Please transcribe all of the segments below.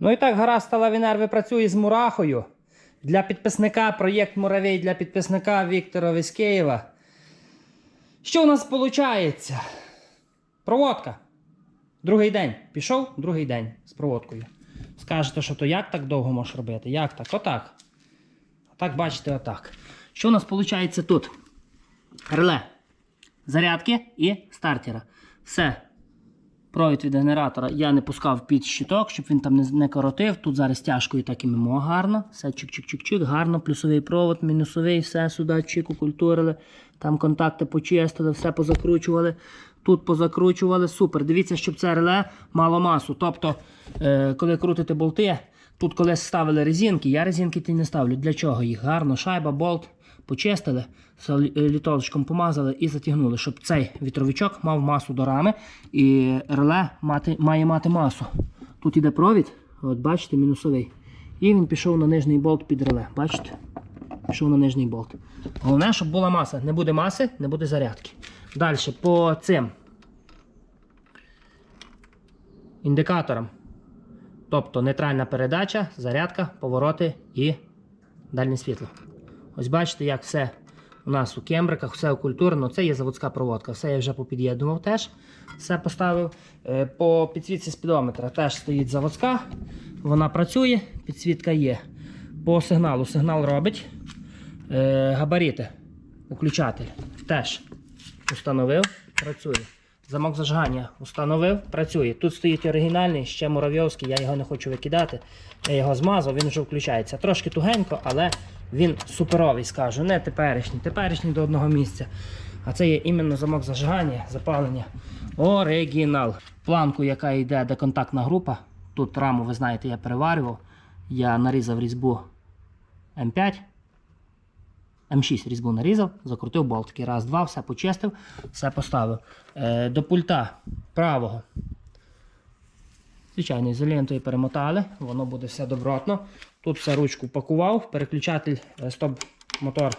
Ну і так, гаразд стала Вінерви працює з Мурахою. Для підписника проєкт Муравей для підписника Віктора з Що у нас виходить? Проводка. Другий день. Пішов другий день з проводкою. Скажете, що то як так довго можеш робити? Як так? Отак. Отак, бачите, отак. Що у нас виходить тут? Реле. Зарядки і стартера. Все. Провід від генератора я не пускав під щиток, щоб він там не, коротив. Тут зараз стяжкою так і мимо гарно. Все чик-чик-чик-чик, гарно. Плюсовий провод, мінусовий, все сюди чик укультурили. Там контакти почистили, все позакручували. Тут позакручували. Супер. Дивіться, щоб це реле мало масу. Тобто, е, коли крутите болти, тут колись ставили резинки, я резинки ті не ставлю. Для чого їх? Гарно, шайба, болт. Почистили, е, літолочком помазали і затягнули, щоб цей вітровичок мав масу до рами і реле мати, має мати масу. Тут іде провід, от бачите, мінусовий. І він пішов на нижній болт під реле. Бачите? Пішов на нижній болт. Головне, щоб була маса. Не буде маси, не буде зарядки. Далі по цим індикаторам. Тобто нейтральна передача, зарядка, повороти і дальнє світло. Ось бачите, як все у нас у кембриках, все окультурно. Це є заводська проводка. Все я вже попід'єднував теж. Все поставив. Е, По підсвітці спідометра теж стоїть заводська. Вона працює, підсвітка є. По сигналу сигнал робить. Е, Габаріти. Включатель теж установив, працює. Замок зажигання установив, працює. Тут стоїть оригінальний, ще муравйовський, я його не хочу викидати. Я його змазав, він вже включається. Трошки тугенько, але він суперовий, скажу. Не теперішній. Теперішній до одного місця. А це є іменно замок зажигання, запалення. Оригінал. Планку, яка йде деконтактна група. Тут раму, ви знаєте, я переварював. Я нарізав різьбу М5. М6 різьбу нарізав, закрутив болтики. Раз, два, все почистив, все поставив. Е, до пульта правого. Звичайно, ізолентою перемотали, воно буде все добротно. Тут все ручку пакував, переключатель е, стоп-мотор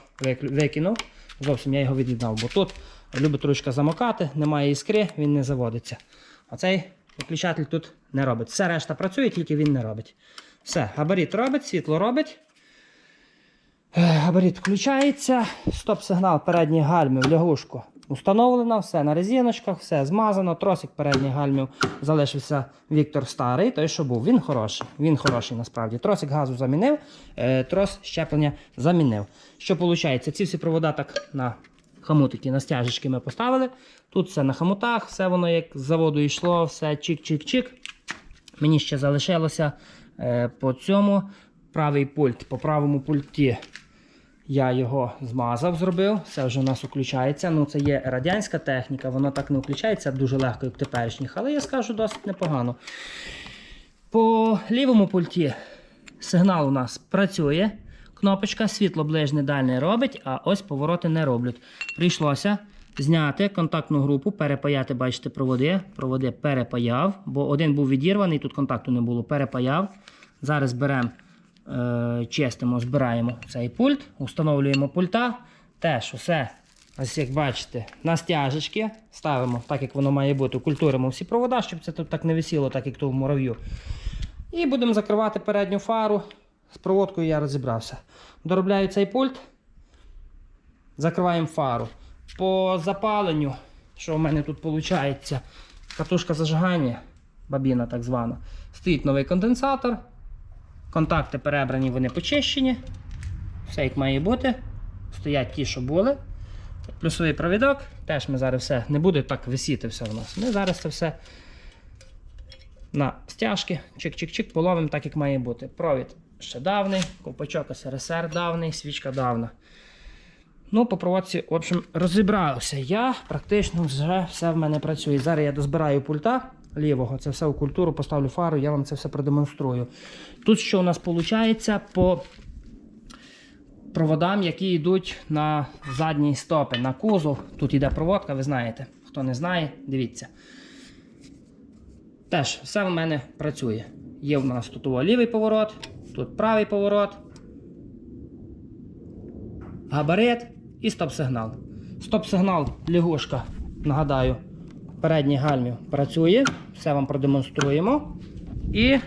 викинув. Зовсім я його від'єднав, бо тут любить ручка замокати, немає іскри, він не заводиться. А цей виключатель тут не робить. Все решта працює, тільки він не робить. Все, габарит робить, світло робить. Е, Габарит включається, стоп-сигнал передніх гальмів, лягушку установлено, все на резиночках, все змазано. Тросик передніх гальмів залишився Віктор старий, той, що був. Він хороший. Він хороший насправді. Тросик газу замінив, е, трос щеплення замінив. Що виходить? Ці всі провода так на хомутики, на стяжечки ми поставили. Тут все на хомутах, все воно як з заводу йшло, все чик-чик-чик. Мені ще залишилося е, по цьому правий пульт. По правому пульті я його змазав, зробив. Це вже у нас включається. Ну, це є радянська техніка, воно так не включається дуже легко, як теперішніх, але я скажу досить непогано. По лівому пульті сигнал у нас працює. Кнопочка світло ближнє дальне робить, а ось повороти не роблять. Прийшлося зняти контактну групу, перепаяти, бачите, проводи. Проводи перепаяв, бо один був відірваний, тут контакту не було. Перепаяв. Зараз беремо, чистимо, збираємо цей пульт, встановлюємо пульта. Теж усе, ось як бачите, на стяжечки ставимо, так як воно має бути. Культуримо всі провода, щоб це тут так не висіло, так як то в мурав'ю. І будемо закривати передню фару. З проводкою я розібрався. Доробляю цей пульт. Закриваємо фару. По запаленню, що в мене тут виходить, катушка зажигання, бабіна так звана. Стоїть новий конденсатор. Контакти перебрані, вони почищені. Все як має бути. Стоять ті, що були. Плюсовий провідок. Теж ми зараз все не буде так висіти все у нас. Ми зараз це все на стяжки, чик-чик-чик, половимо так, як має бути. Провід ще давний, ковпачок СРСР давний, свічка давна. Ну, по проводці, в общем, розібрався. Я практично вже все в мене працює. Зараз я дозбираю пульта лівого, це все у культуру, поставлю фару, я вам це все продемонструю. Тут що у нас виходить по проводам, які йдуть на задній стопи, на кузов. Тут йде проводка, ви знаєте. Хто не знає, дивіться. Теж все в мене працює. Є в нас тут лівий поворот, тут правий поворот, габарит і стоп-сигнал. Стоп-сигнал, лягушка, нагадаю, передній гальмів працює. Все вам продемонструємо. І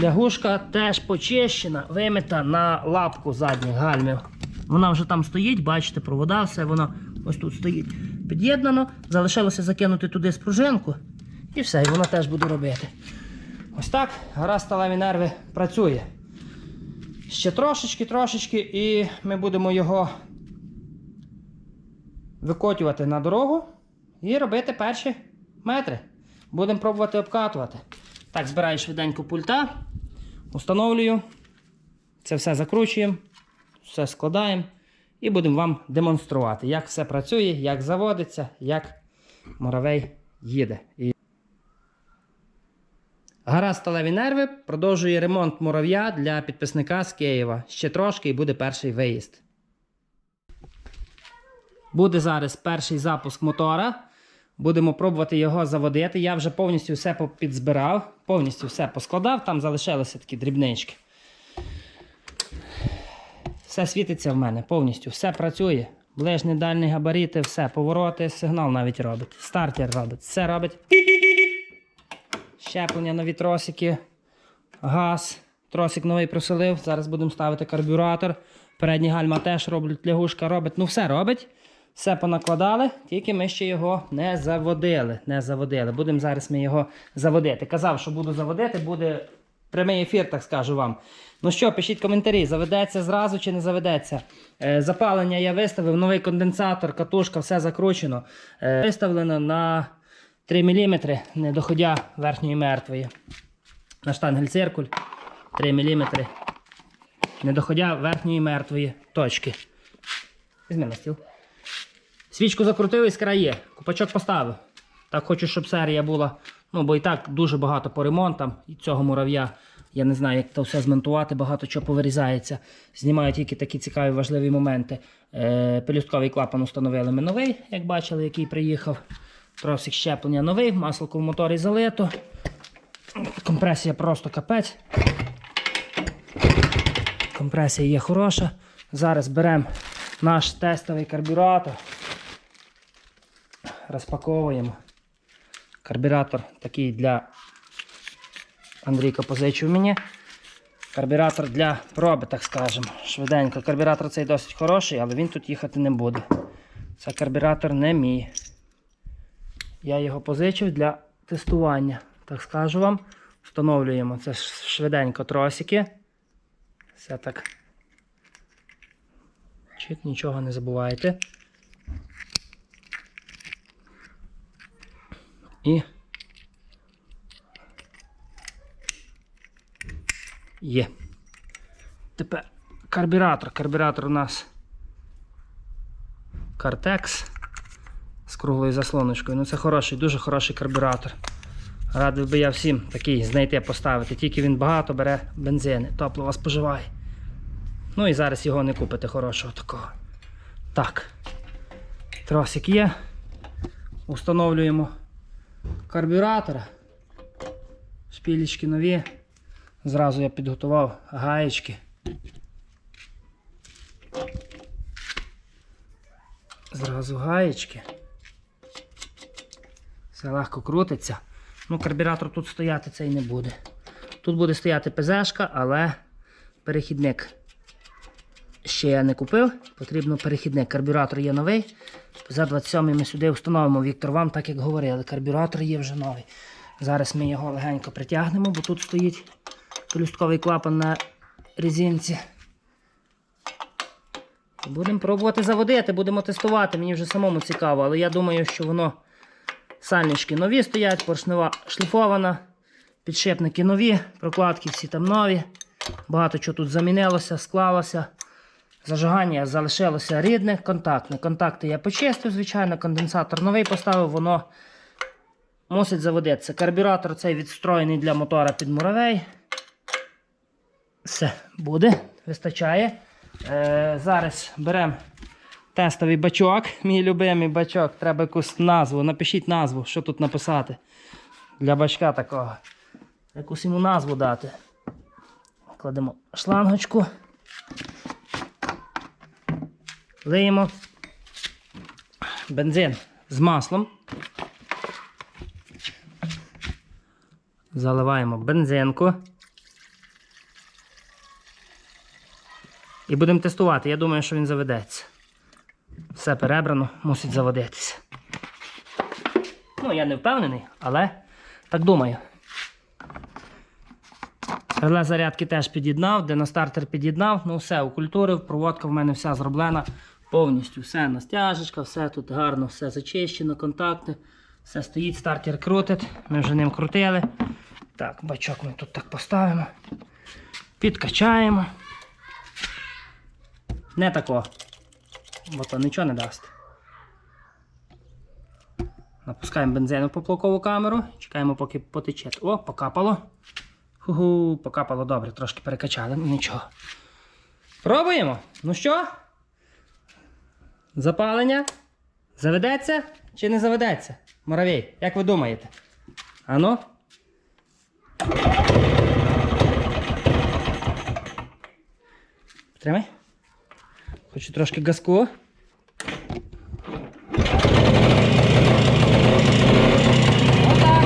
Лягушка теж почищена, вимита на лапку задніх гальмів. Вона вже там стоїть, бачите, провода, все воно ось тут стоїть під'єднано. Залишилося закинути туди спружинку. І все, і воно теж буде робити. Ось так, гаразд сталеві нерви працює. Ще трошечки, трошечки, і ми будемо його викотювати на дорогу і робити перші метри. Будемо пробувати обкатувати. Так, збираю швиденько пульта, установлюю. Це все закручуємо, все складаємо і будемо вам демонструвати, як все працює, як заводиться, як муравей їде. І... Гаразд сталеві нерви продовжує ремонт мурав'я для підписника з Києва. Ще трошки і буде перший виїзд. Буде зараз перший запуск мотора. Будемо пробувати його заводити. Я вже повністю все підзбирав, повністю все поскладав, там залишилися такі дрібнички. Все світиться в мене повністю, все працює. Ближні дальні габарити, все, повороти, сигнал навіть робить. Стартер робить, все робить. Щеплення, нові тросики, газ. Тросик новий проселив. Зараз будемо ставити карбюратор. Передні гальма теж роблять, лягушка робить. Ну, все робить. Все понакладали, тільки ми ще його не заводили. Не заводили. Будемо зараз ми його заводити. Казав, що буду заводити, буде прямий ефір, так скажу вам. Ну що, пишіть коментарі, заведеться зразу чи не заведеться. Е, запалення я виставив, новий конденсатор, катушка, все закручено. Е, виставлено на 3 мм, не доходя верхньої мертвої. На штангель циркуль 3 мм. Не доходя верхньої мертвої точки. Візьми на стіл. Свічку закрутив, іскра є. Купачок поставив. Так хочу, щоб серія була. Ну, бо і так дуже багато по ремонтам і цього мурав'я. Я не знаю, як це все змонтувати, багато чого повирізається. Знімаю тільки такі цікаві важливі моменти. Е, пелюстковий клапан установили ми новий, як бачили, який приїхав. Тросик щеплення новий, масло в моторі залито. Компресія просто капець. Компресія є хороша. Зараз беремо наш тестовий карбюратор. Розпаковуємо. Карбюратор такий для Андрійка позичив мені. Карбюратор для проби, так скажемо. Швиденько. Карбюратор цей досить хороший, але він тут їхати не буде. Це карбюратор не мій. Я його позичив для тестування. Так скажу вам. Встановлюємо це швиденько тросики. Все так. Чик, нічого не забувайте. І є. Тепер карбюратор. Карбюратор у нас Картекс з круглою заслоночкою. Ну це хороший, дуже хороший карбюратор. Радив би я всім такий знайти поставити. Тільки він багато бере бензини, топливо споживає. Ну і зараз його не купите хорошого такого. Так. Тросик є. Установлюємо карбюратора. Шпілечки нові. Зразу я підготував гаєчки. Зразу гаєчки. Все легко крутиться. Ну, карбюратор тут стояти цей не буде. Тут буде стояти ПЗшка, але перехідник ще я не купив. Потрібно перехідник. Карбюратор є новий. За 27 ми сюди встановимо Віктор вам, так як говорили, карбюратор є вже новий. Зараз ми його легенько притягнемо, бо тут стоїть пелюстковий клапан на резинці. Будемо пробувати заводити, будемо тестувати. Мені вже самому цікаво, але я думаю, що воно сальнички нові стоять, поршнева шліфована, підшипники нові, прокладки всі там нові. Багато чого тут замінилося, склалося. Зажигання залишилося рідне, контактне. Контакти я почистив, звичайно, конденсатор новий поставив, воно мусить заводитися. Карбюратор цей відстроєний для мотора під муравей. Все, буде, вистачає. Е, зараз беремо тестовий бачок, мій любимий бачок. Треба якусь назву. Напишіть назву, що тут написати. Для бачка такого. Якусь йому назву дати. Кладемо шлангочку. Лиємо бензин з маслом. Заливаємо бензинку. І будемо тестувати. Я думаю, що він заведеться. Все перебрано, мусить заводитися. Ну, я не впевнений, але так думаю. Реле зарядки теж під'єднав, де на стартер під'єднав, ну все, у укультурив, проводка в мене вся зроблена повністю. Все настяжечка, все тут гарно, все зачищено, контакти. Все стоїть, стартер крутить. Ми вже ним крутили. Так, бачок ми тут так поставимо. Підкачаємо. Не тако. Бо то нічого не дасть. Напускаємо бензину по блокову камеру. Чекаємо, поки потече. О, покапало. Ху-ху, покапало добре, трошки перекачали, нічого. Пробуємо. Ну що? Запалення? Заведеться чи не заведеться? Муравій, як ви думаєте? Ану? Тримай. Хочу трошки газку. Отак.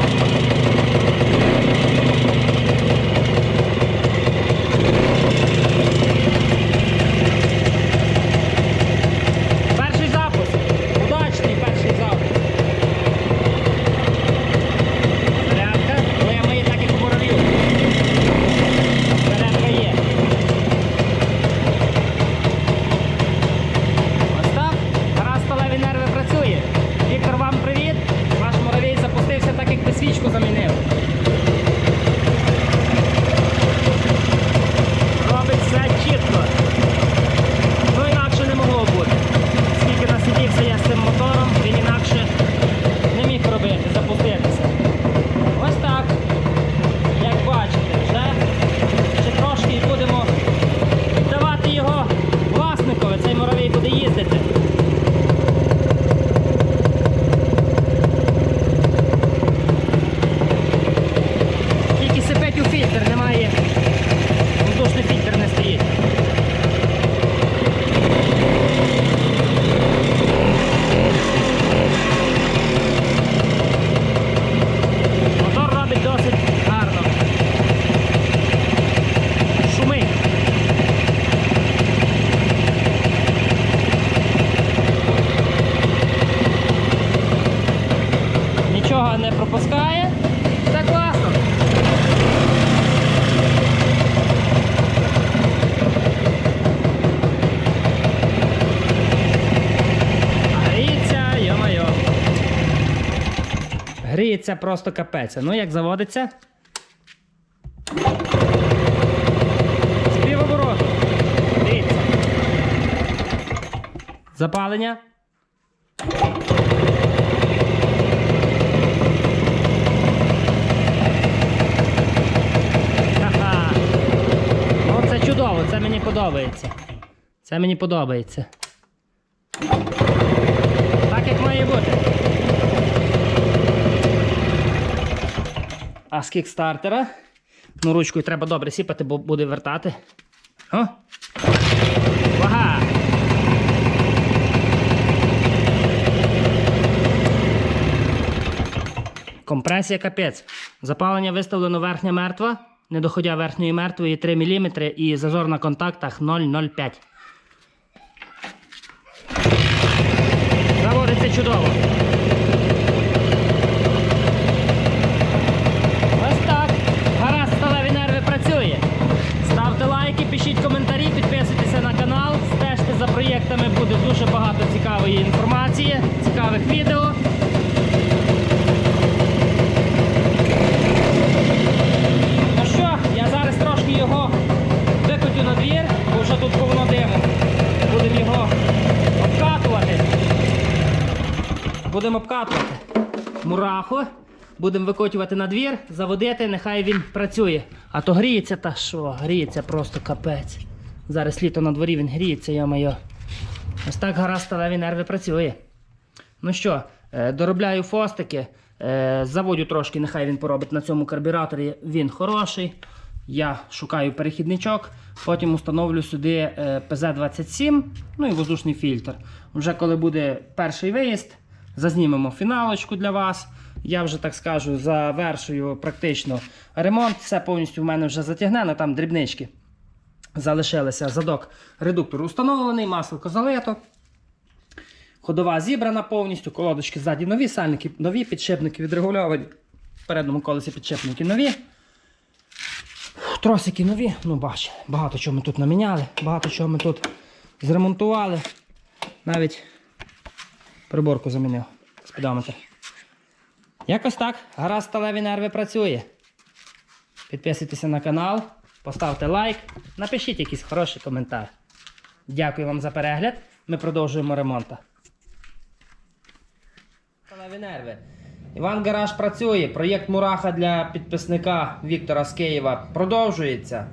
Перший запуск. Удачний перший запуск. Зарядка. Ну я мию так, як у муравів. Зарядка є. Ось так. Гаразд сталеві нерви працює. Віктор, вам привіт. Ваш муравій запустився так, як би свічку замінив. Робить все чітко. Ну інакше не могло бути. Скільки насидівся я з цим мотором, він інакше не міг робити, запуститися. Ось так. Як бачите, вже ще трошки і будемо віддавати його власникові. Цей муравій буде їздити. Тільки сипить у фільтр, немає. Воздушний фільтр не стоїть. Мотор робить досить гарно. Шумить. Пропускає. Все класно. Гріється, йо-моє. Гріється просто капець. Ну як заводиться? З півобороту. Дивіться. Запалення. Ха-ха. Ну це чудово, це мені подобається. Це мені подобається. Так як має бути. А з кікстартера. Ну, ручкою треба добре сіпати, бо буде вертати. О! Вага! Компресія капець. Запалення виставлено верхня мертва, не доходя верхньої мертвої 3 мм і зазор на контактах 0,05. Заводиться чудово. Ось так. Гаразд, сталеві нерви працює. Ставте лайки, пишіть коментарі, підписуйтеся на канал, стежте за проєктами, буде дуже багато цікавої інформації, цікавих відео. Ну що, я зараз трошки його викотю на двір, бо вже тут повно диму. Будемо його обкатувати. Будемо обкатувати мураху. Будемо викотувати на двір, заводити, нехай він працює. А то гріється та що, гріється просто капець. Зараз літо на дворі він гріється, я моє. Ось так гаразд сталеві нерви працює. Ну що, е, доробляю фостики, е, заводю трошки, нехай він поробить на цьому карбюраторі. Він хороший. Я шукаю перехідничок, потім установлю сюди е, ПЗ-27, ну і воздушний фільтр. Вже коли буде перший виїзд, зазнімемо фіналочку для вас. Я вже так скажу, завершую практично ремонт. Все повністю в мене вже затягнено, там дрібнички. залишилися. Задок редуктор установлений, масло залито. Ходова зібрана повністю, колодочки ззаді нові, сальники нові, підшипники відрегульовані. В передньому колесі підшипники нові. Тросики нові, ну бач, багато чого ми тут наміняли, багато чого ми тут зремонтували. Навіть приборку замінив. Спідометр. Якось так. Гаразд сталеві нерви працює. Підписуйтеся на канал, поставте лайк, напишіть якийсь хороший коментар. Дякую вам за перегляд. Ми продовжуємо ремонт. Сталеві нерви. Іван Гараж працює. Проєкт Мураха для підписника Віктора з Києва продовжується.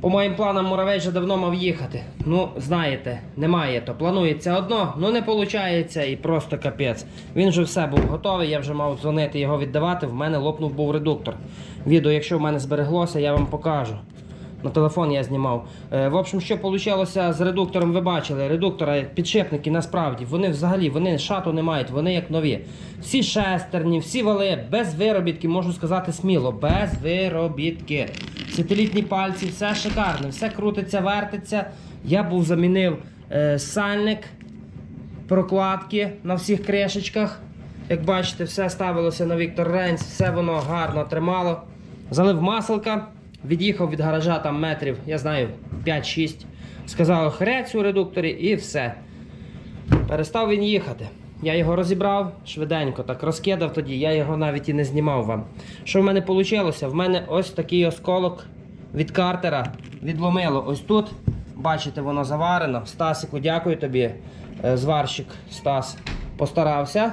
По моїм планам Муравей вже давно мав їхати. Ну, знаєте, немає то. Планується одно, ну не виходить і просто капець. Він вже все був готовий, я вже мав дзвонити його віддавати. В мене лопнув був редуктор. Відео, якщо в мене збереглося, я вам покажу. На телефон я знімав. Е, в общем, що вийшло з редуктором, ви бачили. Редуктора, підшипники насправді, вони взагалі вони шату не мають, вони як нові. Всі шестерні, всі вали, без виробітки, можу сказати сміло, без виробітки. Сателітні пальці, все шикарне, все крутиться, вертиться. Я був замінив е, сальник, прокладки на всіх кришечках. Як бачите, все ставилося на Віктор Рейнс, все воно гарно тримало. Залив маселка, від'їхав від гаража там метрів, я знаю, 5-6. Сказав хрець у редукторі і все. Перестав він їхати. Я його розібрав швиденько, так розкидав тоді, я його навіть і не знімав вам. Що в мене вийшло? В мене ось такий осколок від картера відломило. Ось тут. Бачите, воно заварено. Стасику, дякую тобі. е, Зварщик Стас постарався.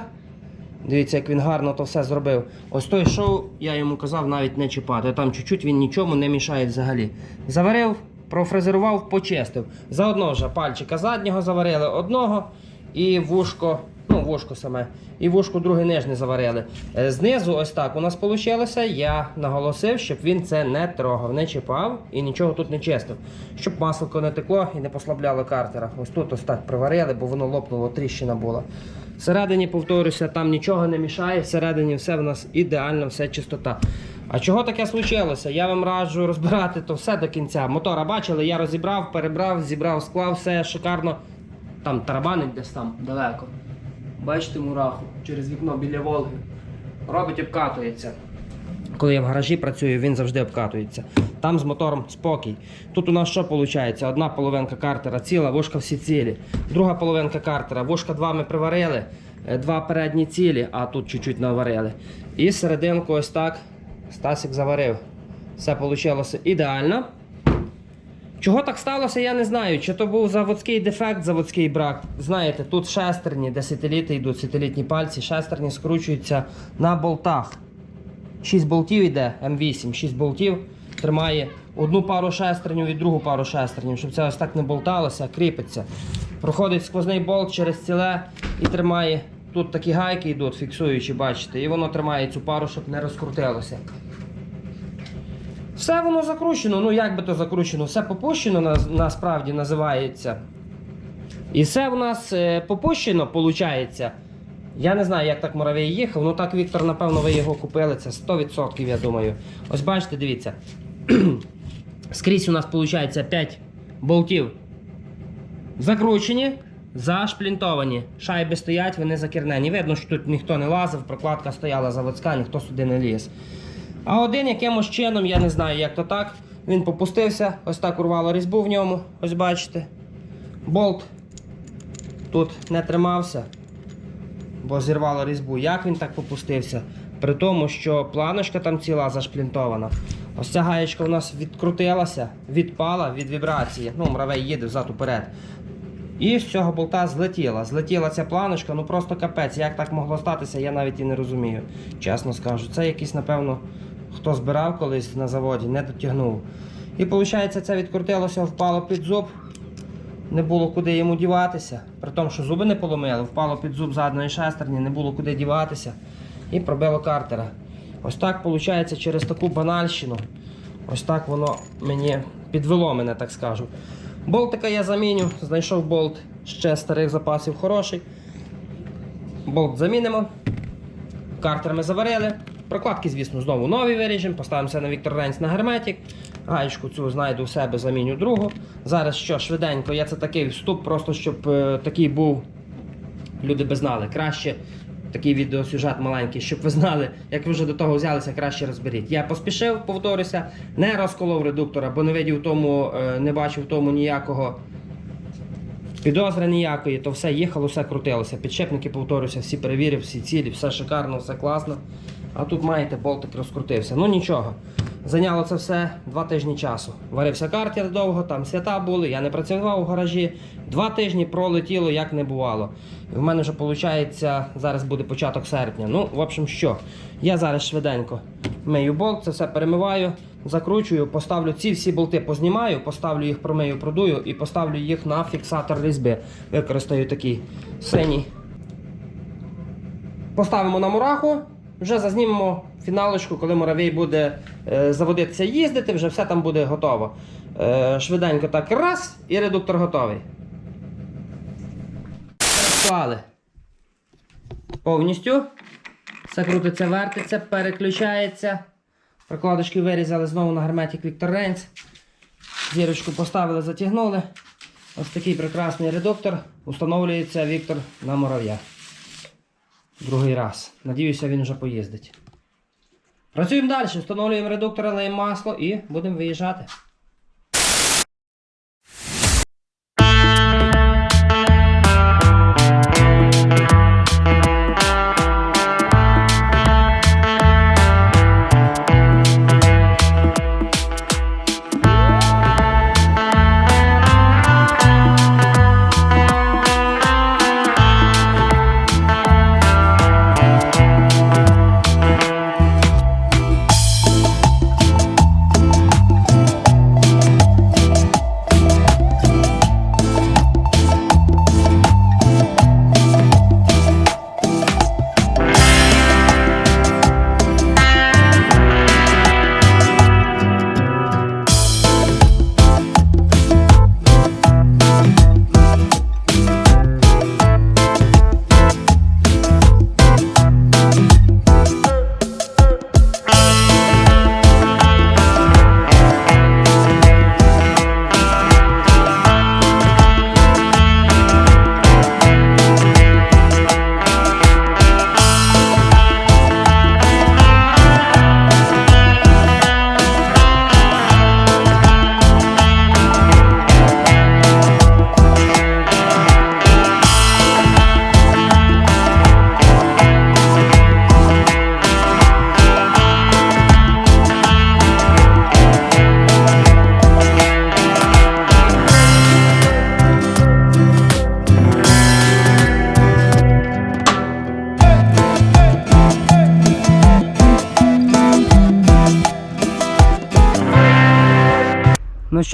Дивіться, як він гарно то все зробив. Ось той шоу, я йому казав навіть не чіпати. Там чуть-чуть він нічому не мішає взагалі. Заварив, профрезерував, почистив. Заодно вже пальчика заднього заварили одного і вушко, ну вушко саме, і вушко друге нижнє заварили. Е, Знизу ось так у нас вийшло. Я наголосив, щоб він це не трогав, не чіпав і нічого тут не чистив. Щоб масло не текло і не послабляло картера. Ось тут ось так приварили, бо воно лопнуло, тріщина була. Всередині, повторюся, там нічого не мішає, всередині все в нас ідеально, все чистота. А чого таке случилося? Я вам раджу розбирати то все до кінця. Мотора бачили, я розібрав, перебрав, зібрав, склав, все шикарно. Там тарабанить десь там далеко. Бачите мураху через вікно біля Волги. Робить, обкатується. Коли я в гаражі працюю, він завжди обкатується. Там з мотором спокій. Тут у нас що виходить? Одна половинка картера ціла, вушка всі цілі. Друга половинка картера, вушка два ми приварили, е, два передні цілі, а тут чуть-чуть наварили. І серединку ось так Стасик заварив. Все вийшло ідеально. Чого так сталося, я не знаю. Чи то був заводський дефект, заводський брак. Знаєте, тут шестерні, десятиліти йдуть, десятилітні пальці, шестерні скручуються на болтах. 6 болтів йде М8, 6 болтів тримає одну пару шестернів і другу пару шестернів, щоб це ось так не болталося, а кріпиться. Проходить сквозний болт через ціле і тримає. Тут такі гайки йдуть, фіксуючі, бачите, і воно тримає цю пару, щоб не розкрутилося. Все воно закручено, ну як би то закручено, все попущено на- насправді називається. І все в нас е, попущено, виходить. Я не знаю, як так муравей їхав, ну так Віктор, напевно, ви його купили. Це 100%, я думаю. Ось бачите, дивіться. Скрізь у нас виходить 5 болтів закручені, зашплінтовані. Шайби стоять, вони закірнені. Видно, що тут ніхто не лазив, прокладка стояла заводська, ніхто сюди не ліз. А один якимось чином, я не знаю, як то так. Він попустився, ось так урвало різьбу в ньому. Ось бачите. Болт тут не тримався, бо зірвало різьбу. Як він так попустився? При тому, що планочка там ціла зашплінтована. Ось ця гаєчка у нас відкрутилася, відпала від вібрації. Ну, муравей їде взад уперед. І з цього болта злетіла. Злетіла ця планочка, ну просто капець. Як так могло статися, я навіть і не розумію. Чесно скажу. Це якийсь, напевно, хто збирав колись на заводі, не дотягнув. І виходить, це відкрутилося, впало під зуб. Не було куди йому діватися. При тому, що зуби не поломили, впало під зуб задньої шестерні, не було куди діватися. І пробило картера. Ось так виходить через таку банальщину. Ось так воно мені підвело мене, так скажу. Болтика я заміню, знайшов болт ще старих запасів хороший. Болт замінимо. Картер ми заварили. Прокладки, звісно, знову нові виріжемо, поставимося на Віктор Рейнс на герметик. Гаєчку цю знайду в себе, заміню другу. Зараз що, швиденько, я це такий вступ, просто щоб е, такий був, люди би знали. Краще такий відеосюжет маленький, щоб ви знали, як ви вже до того взялися, краще розберіть. Я поспішив, повторюся, не розколов редуктора, бо не видів тому, е, не бачив тому ніякого. Підозри ніякої, то все їхало, все крутилося. Підшипники, повторюся, всі перевірив, всі цілі, все шикарно, все класно. А тут маєте, болтик розкрутився. Ну нічого. Зайняло це все два тижні часу. Варився картер довго, там свята були, я не працював у гаражі. Два тижні пролетіло, як не бувало. І в мене вже виходить, зараз буде початок серпня. Ну, в общем, що? Я зараз швиденько мию болт, це все перемиваю, закручую, поставлю ці всі болти, познімаю, поставлю їх, промию, продую і поставлю їх на фіксатор різьби. Використаю такий синій. Поставимо на мураху, вже зазнімемо фіналочку, коли муравей буде е, заводитися їздити, вже все там буде готово. Е, швиденько так раз, і редуктор готовий. Працювали. Повністю. Все крутиться, вертиться, переключається. Прокладочки вирізали знову на герметик Victor Reigns. Зірочку поставили, затягнули. Ось такий прекрасний редуктор. Установлюється Віктор на мурав'я. Другий раз. Надіюся, він вже поїздить. Працюємо далі, встановлюємо редуктор, леємо масло і будемо виїжджати.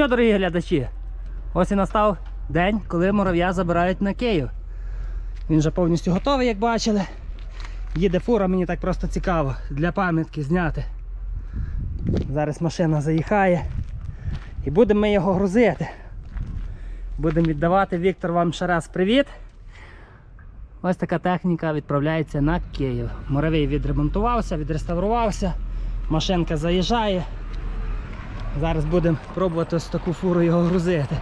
Що, дорогі глядачі, ось і настав день, коли мурав'я забирають на Київ. Він вже повністю готовий, як бачили. Їде фура, мені так просто цікаво для пам'ятки зняти. Зараз машина заїхає. І будемо ми його грузити. Будемо віддавати. Віктор вам ще раз привіт. Ось така техніка відправляється на Київ. Муравей відремонтувався, відреставрувався. Машинка заїжджає. Зараз будемо пробувати ось таку фуру його грузити.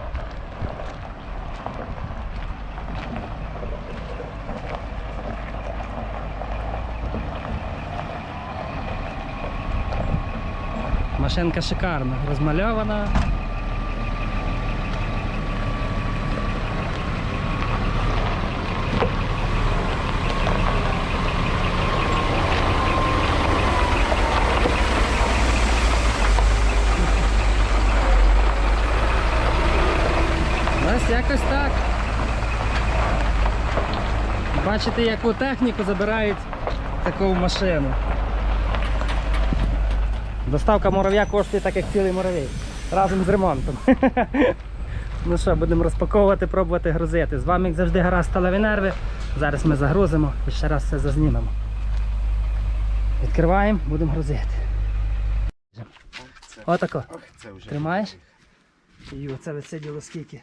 Машинка шикарна, розмальована. Ось якось так. Бачите, яку техніку забирають таку машину. Доставка мурав'я коштує так, як цілий муравей. Разом з ремонтом. ну що, будемо розпаковувати, пробувати грузити. З вами, як завжди, гаразд сталеві нерви. Зараз ми загрузимо і ще раз все зазнімемо. Відкриваємо, будемо грузити. Отако. Тримаєш? І оце висиділо скільки.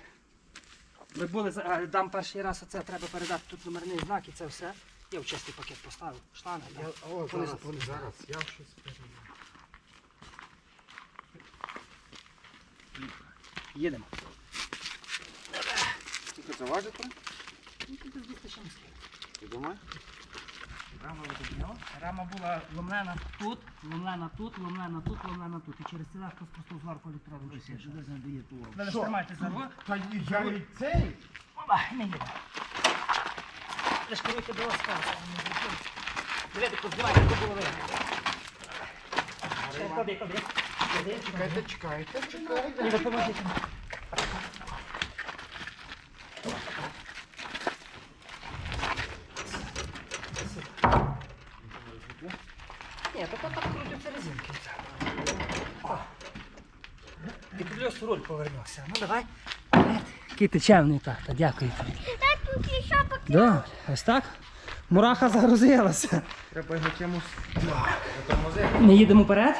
Ви були, дам перший раз, оце треба передати тут номерний знак і це все. Я в чистий пакет поставив. Штанги. Я, о, зараз, зараз, я щось передаю. Їдемо. Скільки це важить? Ну, тут десь 200 чимось кіло. Ти думаєш? Рама видобняла. Рама була ломлена тут, ломлена тут, ломлена тут, ломлена тут. І через це легко просто зварку електроду. Ви лише тримайте за руль. Та ні, я і цей. Опа, не їде. Лиш керуйте до ласка. Дивіться, Клади, клади. Клади, Чекайте, чекайте, чекайте. І допоможіть. Ні, то так крутяться резинки. І плюс руль повернувся. Ну давай. Який ти чемний тата, дякую тобі. Так, тут ще поки. Добре, ось так. Мураха загрузилася. Треба його чимось. Ми їдемо вперед.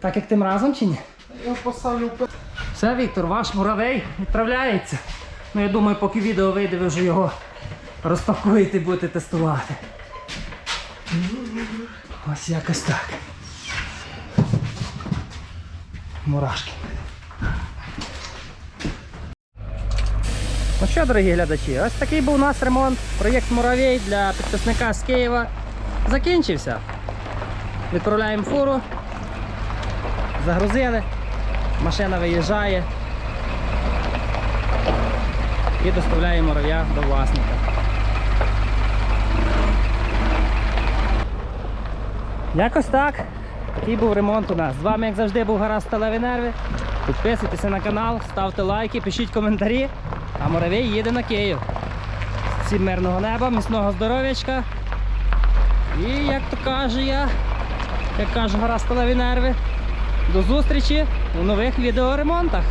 Так як тим разом чи ні? Я поставлю пе- Все, Віктор, ваш муравей відправляється. Ну я думаю, поки відео вийде, ви вже його розпакуєте і будете тестувати. Ось якось так. Мурашки. Ну що, дорогі глядачі, ось такий був у нас ремонт. Проєкт Муравей для підписника з Києва закінчився. Відправляємо фуру. Загрузили. Машина виїжджає і доставляє мурав'я до власника. Якось так. Такий був ремонт у нас. З вами, як завжди, був гаразд сталеві нерви. Підписуйтеся на канал, ставте лайки, пишіть коментарі. А муравей їде на Київ. Всім мирного неба, міцного здоров'ячка. І як то кажу я, як кажу гаразд сталеві нерви. До зустрічі у нових відеоремонтах.